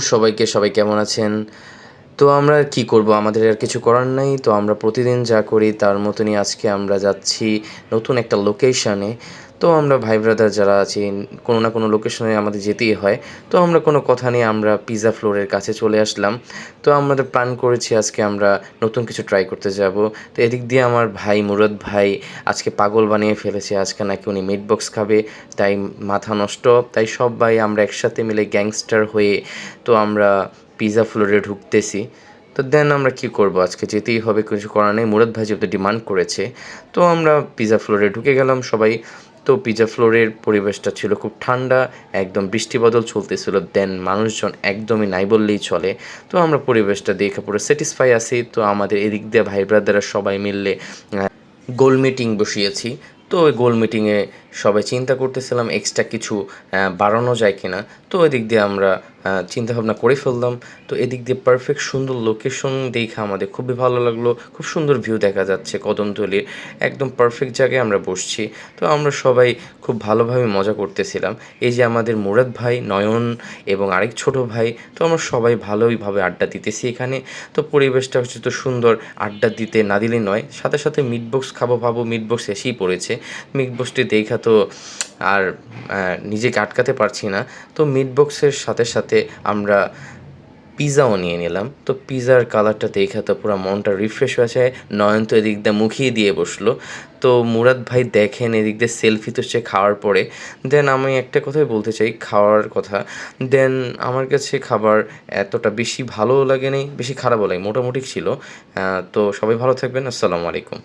সবাইকে সবাই কেমন আছেন? তো আমরা কি করব? আমাদের আর কিছু করার নাই। তো আমরা প্রতিদিন যা করি, তার মতনই আজকে আমরা যাচ্ছি নতুন একটা লোকেশনে তো আমরা ভাই ব্রাদার যারা আছি, কোনো না কোনো লোকেশনে আমাদের যেতেই হয়। তো আমরা কোনো কথা নিয়ে আমরা পিৎজা ফ্লোরের কাছে চলে আসলাম। তো আমাদের প্ল্যান করেছি আজকে আমরা নতুন কিছু ট্রাই করতে যাব। তো এদিক দিয়ে আমার ভাই মুরাদ ভাই আজকে পাগল বানিয়ে ফেলেছে। আজকে নাকি উনি মিট বক্স খাবে, তাই মাথা নষ্ট। তাই সব ভাই আমরা একসাথে মিলে গ্যাংস্টার হয়ে, তো আমরা পিৎজা ফ্লোরে ঢুকতেছি। তো দেন আমরা কি করব? আজকে যেতেই হবে, কিছু করার নেই। মুরাদ ভাই যেহেতু ডিমান্ড করেছে, তো আমরা পিৎজা ফ্লোরে ঢুকে গেলাম সবাই। তো পিৎজা ফ্লোরের পরিবেশটা ছিল খুব ঠান্ডা, একদম বৃষ্টি বদল চলতেছিল, দেন মানুষজন একদমই নাই বললেই চলে। তো আমরা পরিবেশটা দেখে পুরো স্যাটিসফাই আছি। তো আমাদের এদিক দিয়ে ভাই ব্রাদাররা সবাই মিললে গোল মিটিং বসিয়েছি। তো ওই গোল মিটিংয়ে সবাই চিন্তা করতেছিলাম এক্সট্রা কিছু বাড়ানো যায় কিনা। তো এদিক দিয়ে আমরা চিন্তা ভাবনা করে ফেললাম। তো এদিক দিয়ে পারফেক্ট সুন্দর লোকেশন দেখে আমাদের খুবই ভালো লাগল। খুব সুন্দর ভিউ দেখা যাচ্ছে কদমতলির। একদম পারফেক্ট জায়গায় আমরা বসছি। তো আমরা সবাই খুব ভালোভাবে মজা করতেছিলাম। এই যে আমাদের মুরাদ ভাই, নয়ন এবং আরেক ছোট ভাই, তো আমরা সবাই ভালোইভাবে আড্ডা দিতেছি এখানে। তো পরিবেশটা হচ্ছে তো সুন্দর, আড্ডা দিতে না দিলে নয়। সাথে সাথে মিট বক্স খাব ভাবো মিট বক্স এসেই পড়েছে। মিট বক্সটি দেখা তো আর নিজেকে আটকাতে পারছি না। তো মিট বক্সের সাথে সাথে আমরা পিৎজাও নিয়ে নিলাম। তো পিৎজার কালারটা দেখে তো পুরো মনটা রিফ্রেশ হয়েছে নয়ন তো এদিক দিয়ে মুখিয়ে দিয়ে বসল। তো মুরাদ ভাই দেখেন এদিক দিয়ে সেলফি তো সে খাওয়ার পরে। দেন আমি একটা কথাই বলতে চাই, খাওয়ার কথা। দেন আমার কাছে খাবার এতটা বেশি ভালো লাগে নেই বেশি খারাপও লাগে মোটামুটি ছিল। তো সবাই ভালো থাকবেন, আসসালামু আলাইকুম।